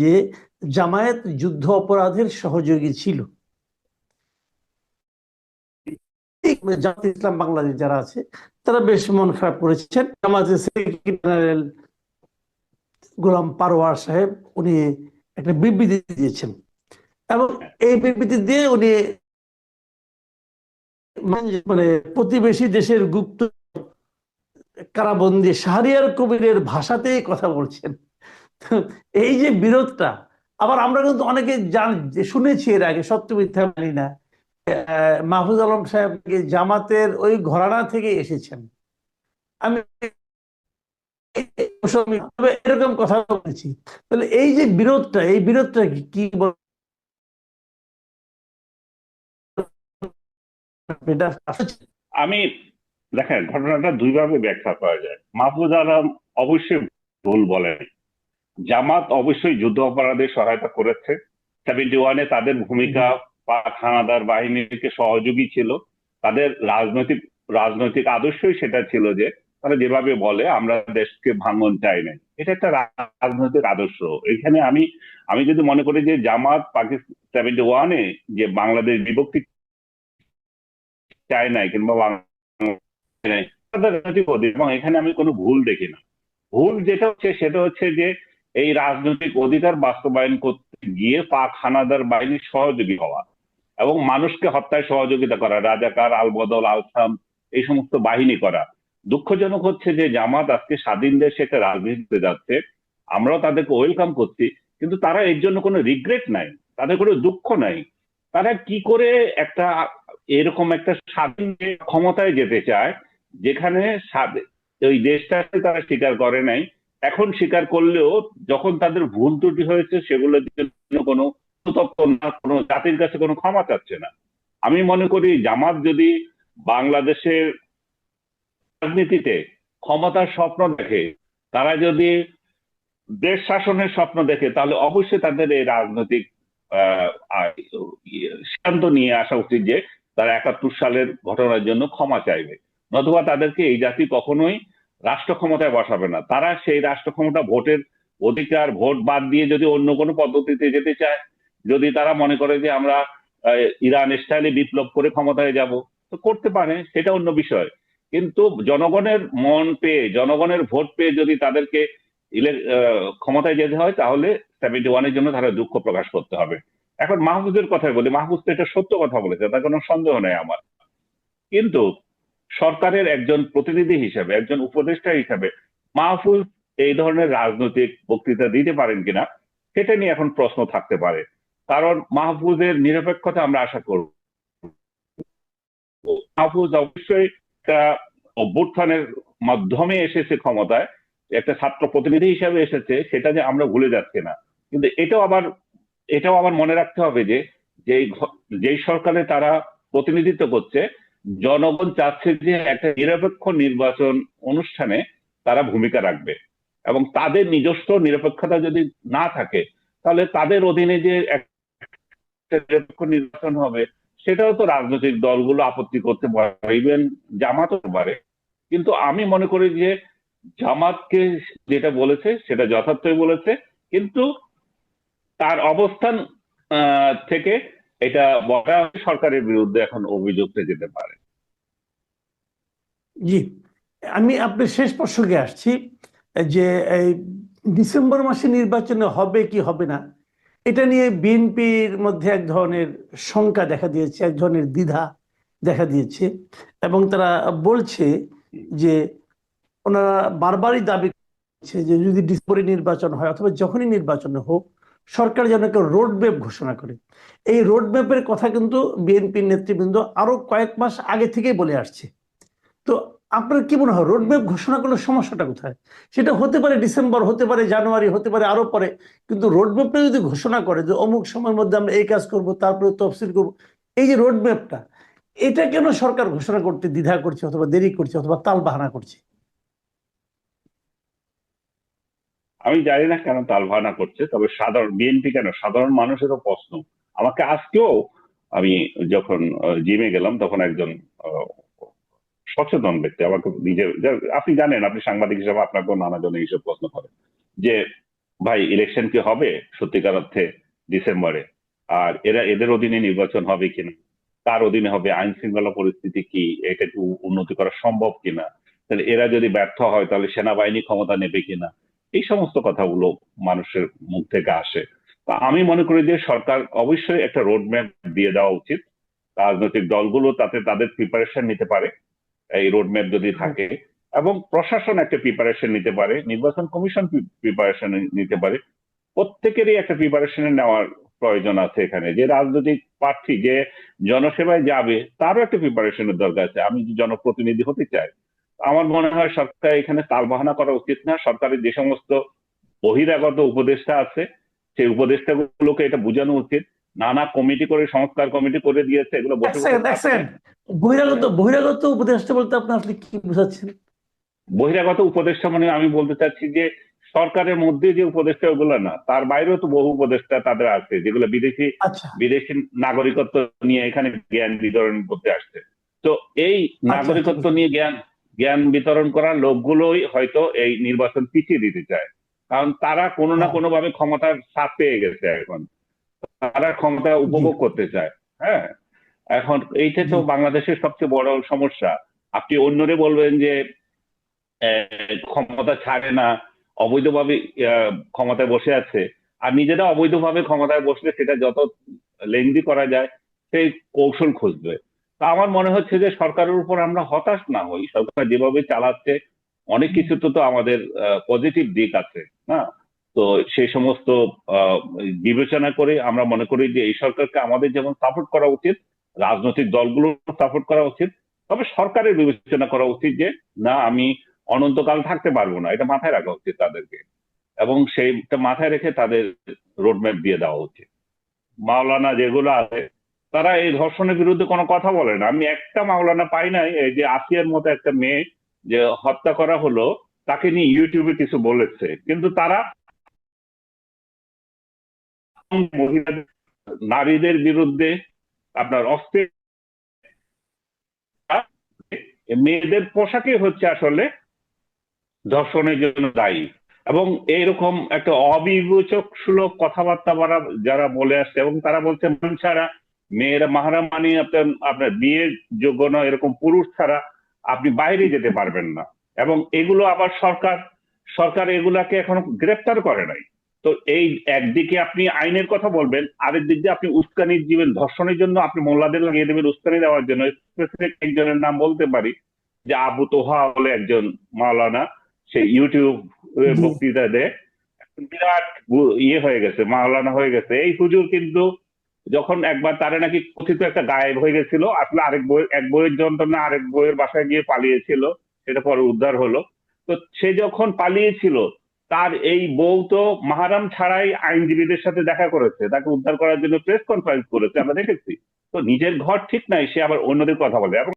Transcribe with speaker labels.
Speaker 1: যে জামায়াত যুদ্ধ অপরাধের সহযোগী ছিল। জামাত ইসলাম বাংলাদেশ যারা আছে, তারা বেশ মন খারাপ করেছেন। জেনারেল গোলাম পারোয়ার সাহেব, উনি একটা বিবৃতি দিয়েছেন। এবং এই বিবৃতি দিয়ে উনি মানে প্রতিবেশী দেশের গুপ্ত কারাবন্দি শাহরিয়ার কবিরের ভাষাতেই কথা বলছেন। এই যে বিরোধটা, আবার আমরা কিন্তু অনেকে জান শুনেছি এর আগে, সত্য মিথ্যা মানি না মাহফুজ আলম সাহেব জামাতের ওই ঘরানা থেকে এসেছেন। আমি এরকম কথা বলেছি। তাহলে এই যে বিরোধটা, এই বিরোধটা কি
Speaker 2: আমি, দেখেন, ঘটনাটা দুইভাবে ব্যাখ্যা করা যায়। মাহফুজ আলম অবশ্যই ভুল বলেন। জামাত অবশ্যই যুদ্ধ অপরাধে সহায়তা করেছে। সেভেন্টি ওয়ানে তাদের ভূমিকা পাক হানাদার বাহিনীকে সহযোগী ছিল। তাদের রাজনৈতিক রাজনৈতিক আদর্শই সেটা ছিল যে তারা যেভাবে বলে আমরা দেশকে ভাঙন চাই নাই। এটা একটা রাজনৈতিক আদর্শ। এখানে আমি আমি যদি মনে করি যে জামাত পাকিস্তান সেভেন্টি ওয়ানে যে বাংলাদেশ বিভক্তি চায় নাই কিংবা এবং এখানে আমি কোনো ভুল দেখি না। ভুল যেটা হচ্ছে সেটা হচ্ছে যে এই রাজনৈতিক অধিকার বাস্তবায়ন করতে গিয়ে পাক হানাদার বাহিনীর সহযোগী হওয়া এবং মানুষকে হত্যায় সহযোগিতা করা, রাজাকার, আলবদল, আলসাম, এই সমস্ত বাহিনী করা। দুঃখজনক হচ্ছে যে জামাত আজকে স্বাধীন দেশে একটা রাজনীতিতে যাচ্ছে। আমরাও তাদেরকে ওয়েলকাম করছি, কিন্তু তারা এর জন্য কোনো রিগ্রেট নাই, তাদের কোনো দুঃখ নাই। তারা কি করে একটা এরকম একটা স্বাধীন ক্ষমতায় যেতে চায়, যেখানে ওই দেশটাকে তারা স্বীকার করে নাই এখন স্বীকার করলেও যখন তাদের ভুল ত্রুটি হয়েছে, সেগুলোর জন্য কোনো কোনো জাতির কাছে কোনো ক্ষমা চাচ্ছে না। আমি মনে করি জামাত যদি বাংলাদেশের রাজনীতিতে ক্ষমতার স্বপ্ন দেখে, তারা যদি দেশ শাসনের স্বপ্ন দেখে, তাহলে অবশ্যই তাদের এই রাজনৈতিক সিদ্ধান্ত নিয়ে আসা উচিত যে তারা একাত্তর সালের ঘটনার জন্য ক্ষমা চাইবে। নতুবা তাদেরকে এই জাতি কখনোই রাষ্ট্র ক্ষমতায় বসাবে না। তারা সেই রাষ্ট্র ক্ষমতা ভোটের অধিকার, ভোট বাদ দিয়ে যদি অন্য কোনো পদ্ধতিতে যেতে চায়, যদি তারা মনে করে যে আমরা ইরান স্টাইলে বিপ্লব করে ক্ষমতায় যাব, তো করতে পারে, সেটা অন্য বিষয়। কিন্তু জনগণের মন পেয়ে, জনগণের ভোট পেয়ে যদি তাদেরকে ক্ষমতায় যেতে হয়, তাহলে সেভেন্টি ওয়ানের জন্য তারা দুঃখ প্রকাশ করতে হবে। এখন মাহফুজের কথাই বলি, মাহফুজ তো এটা সত্য কথা বলেছে, তার কোনো সন্দেহ নেই আমার। কিন্তু সরকারের একজন প্রতিনিধি হিসেবে, একজন উপদেষ্টা হিসেবে মাহফুজ এই ধরনের রাজনৈতিক বক্তৃতা দিতে পারেন কিনা, সেটা নিয়ে এখন প্রশ্ন থাকতে পারে। কারণ মাহফুজের নিরপেক্ষতা আমরা আশা করব। মাহফুজ অবশ্যই একটা অভ্যুত্থানের মাধ্যমে এসেছে ক্ষমতায়, একটা ছাত্র প্রতিনিধি হিসেবে এসেছে, সেটা যে আমরা ভুলে যাচ্ছি না। কিন্তু এটাও আবার এটাও আবার মনে রাখতে হবে যে, যেই যেই সরকারে তারা প্রতিনিধিত্ব করছে জনগণ চাচ্ছে যে একটা নিরপেক্ষ নির্বাচন অনুষ্ঠানে তারা ভূমিকা রাখবে। এবং তাদের নিজস্ব নিরপেক্ষতা যদি না থাকে, তাহলে তাদের অধীনে যে নিরপেক্ষ নির্বাচন হবে, সেটাও তো রাজনৈতিক দলগুলো আপত্তি করতে পারে। ইভেন জামাতও পারে। কিন্তু আমি মনে করি যে জামাতকে যেটা বলেছে, সেটা যথার্থই বলেছে। কিন্তু তার অবস্থান থেকে এটা বড় সরকারের বিরুদ্ধে এখন অভিযোগ যেতে পারে।
Speaker 1: জি, আমি আপনার শেষ প্রসঙ্গে আসছি যে এই ডিসেম্বর মাসে নির্বাচনে হবে কি হবে না, এটা নিয়ে বিএনপির মধ্যে এক ধরনের শঙ্কা দেখা দিয়েছে, এক ধরনের দ্বিধা দেখা দিয়েছে এবং তারা বলছে যে ওনারা বারবারই দাবি করছে যে যদি ডিসেম্বরে নির্বাচন হয় অথবা যখনই নির্বাচন হোক সরকার যেন একটা রোড ম্যাপ ঘোষণা করে। এই রোড ম্যাপের কথা কিন্তু বিএনপির নেতৃবৃন্দ আরও কয়েক মাস আগে থেকেই বলে আসছে। তো আপনার কি মনে হয় রোড ম্যাপ ঘোষণা করলে সমস্যাটা কোথায়? সেটা হতে পারে ডিসেম্বর, হতে পারে জানুয়ারি, হতে পারে আরও পরে। কিন্তু রোড ম্যাপটা যদি ঘোষণা করে যে অমুক সময়ের মধ্যে আমরা এই কাজ করব, তারপরে তফসিল করব, এই যে রোড ম্যাপটা এটা কেন সরকার ঘোষণা করতে দ্বিধা করছে অথবা দেরি করছে অথবা তাল বাহানা করছে?
Speaker 2: আমি জানি না কেন তালভানা করছে, তবে সাধারণ বিএনপি কেন? সাধারণ মানুষেরও প্রশ্ন। আমাকে আজকেও আমি যখন জিমে গেলাম, তখন একজন সচেতন ব্যক্তি আমাকে নিজের আপনি জানেন, আপনি সাংবাদিক হিসাবে আপনাকেও নানা জন এইসব প্রশ্ন করেন যে, ভাই ইলেকশন কি হবে? সত্যিকার অর্থে ডিসেম্বরে। আর এরা, এদের অধীনে নির্বাচন হবে কিনা? তার অধীনে হবে আইন শৃঙ্খলা পরিস্থিতি কি? এটা উন্নতি করা সম্ভব কিনা? তাহলে এরা যদি ব্যর্থ হয়, তাহলে সেনাবাহিনী ক্ষমতা নেবে কিনা? এই সমস্ত কথাগুলো মানুষের মুখ থেকে আসে। তা আমি মনে করি যে সরকার অবশ্যই একটা রোডম্যাপ দিয়ে দেওয়া উচিত। রাজনৈতিক দলগুলো তাতে তাদের প্রিপারেশন নিতে পারে। এই রোডম্যাপ যদি থাকে এবং প্রশাসন একটা প্রিপারেশন নিতে পারে নির্বাচন কমিশন প্রিপারেশন নিতে পারে। প্রত্যেকেরই একটা প্রিপারেশন নেওয়ার প্রয়োজন আছে এখানে। যে রাজনৈতিক প্রার্থী যে জনসেবায় যাবে তারও একটা প্রিপারেশনের দরকার আছে। আমি জনপ্রতিনিধি হতে চাই আমার মনে হয় সরকার এখানে তালবাহানা করা উচিত না। সরকারের যে সমস্ত বহিরাগত উপদেষ্টা আছে সেই উপদেষ্টা গুলোকে এটা বোঝানো উচিত। নানা কমিটি করে সংস্কার কমিটি করে দিয়েছে এগুলো
Speaker 1: বহিরাগত বহিরাগত উপদেষ্টা বলতে আপনি আসলে কি বোঝাচ্ছেন?
Speaker 2: বহিরাগত উপদেষ্টা মানে আমি বলতে চাচ্ছি যে সরকারের মধ্যে যে উপদেষ্টা ওগুলো না তার বাইরেও তো বহু উপদেষ্টা তাদের আছে যেগুলো বিদেশি
Speaker 1: আচ্ছা।
Speaker 2: বিদেশি নাগরিকত্ব নিয়ে এখানে জ্ঞান বিতরণ করতে আসছে। তো এই নাগরিকত্ব নিয়ে জ্ঞান জ্ঞান বিতরণ করার লোকগুলোই হয়তো এই নির্বাচন পিছিয়ে দিতে চায়। কারণ তারা কোনো না
Speaker 1: হ্যাঁ।
Speaker 2: কোনো ভাবে ক্ষমতার সাথ পেয়ে গেছে এখন। তারা ক্ষমতা উপভোগ করতে চায় হ্যাঁ? এখন এইটা তো বাংলাদেশের সবচেয়ে বড় সমস্যা। আপনি অন্যরে বলবেন যে ক্ষমতা ছাড়ে না অবৈধভাবে ক্ষমতায় বসে আছে। আর নিজেরা অবৈধভাবে ক্ষমতায় বসলে সেটা যত লেন্দি করা যায় সেই কৌশল খুঁজবে। তা আমার মনে হচ্ছে যে সরকারের উপর আমরা হতাশ না হই। সরকার যেভাবে চালাচ্ছে, অনেক কিছু তো আমাদের পজিটিভ দিক আছে, না? তো সেই সমস্ত বিবেচনা করে আমরা মনে করি যে এই সরকারকে আমাদের যেমন সাপোর্ট করা উচিত, রাজনৈতিক দলগুলো সাপোর্ট করা উচিত, তবে সরকারের বিবেচনা করা উচিত যে, না, আমি অনন্তকাল থাকতে পারব না। এটা মাথায় রাখা উচিত তাদেরকে। এবং সেইটা মাথায় রেখে তাদের রোডম্যাপ দিয়ে দেওয়া উচিত। মাওলানা যেগুলো আছে তারা এই ধর্ষণের বিরুদ্ধে কোনো কথা বলে না। আমি একটা মাওলানা পাই নাই, এই যে আসিয়ার মতো একটা মেয়ে যে হত্যা করা হলো, তাকে নিয়ে ইউটিউবে কিছু বলেছে। কিন্তু তারা নারীদের বিরুদ্ধে আপনার মেয়েদের পোশাকই হচ্ছে আসলে ধর্ষণের জন্য দায়ী। এবং এইরকম একটা অবিবেচক সুলভ কথাবার্তা যারা বলে আসছে, এবং তারা বলছে মান ছাড়া মেয়েরা মাহারা মানে আপনার আপনার বিয়ের যোগ্য নয় এরকম পুরুষ ছাড়া আপনি বাইরে যেতে পারবেন না। এবং এগুলো আবার সরকার সরকার এগুলাকে এখনও গ্রেপ্তার করে নাই। তো এই একদিকে আপনি আইনের কথা বলবেন আরেক দিক দিয়ে আপনি উস্কানি দিবেন ধর্ষণের জন্য আপনি মোল্লাদের লাগিয়ে দেবেন উস্কানি দেওয়ার জন্য। স্পেসিফিক একজনের নাম বলতে পারি যে আবু তোহা বলে একজন মাওলানা সে ইউটিউব। বক্তৃতা দেয়। বিরাট ইয়ে হয়ে গেছে মাওলানা হয়ে গেছে। এই হুজুর কিন্তু যখন একবার তারা নাকি কথিত একটা গায়েব হয়ে গেছিল, আসলে আরেক বই, এক বইয়ের যন্ত্রণা আরেক বইয়ের বাসায় গিয়ে পালিয়েছিল, সেটা পরে উদ্ধার হলো। তো সে যখন পালিয়েছিল, তার এই বউ তো মাহারাম ছাড়াই আইনজীবীদের সাথে দেখা করেছে, তাকে উদ্ধার করার জন্য প্রেস কনফারেন্স করেছে, আমরা দেখেছি। তো নিজের ঘর ঠিক নাই, সে আবার অন্যদের কথা বলে। এবং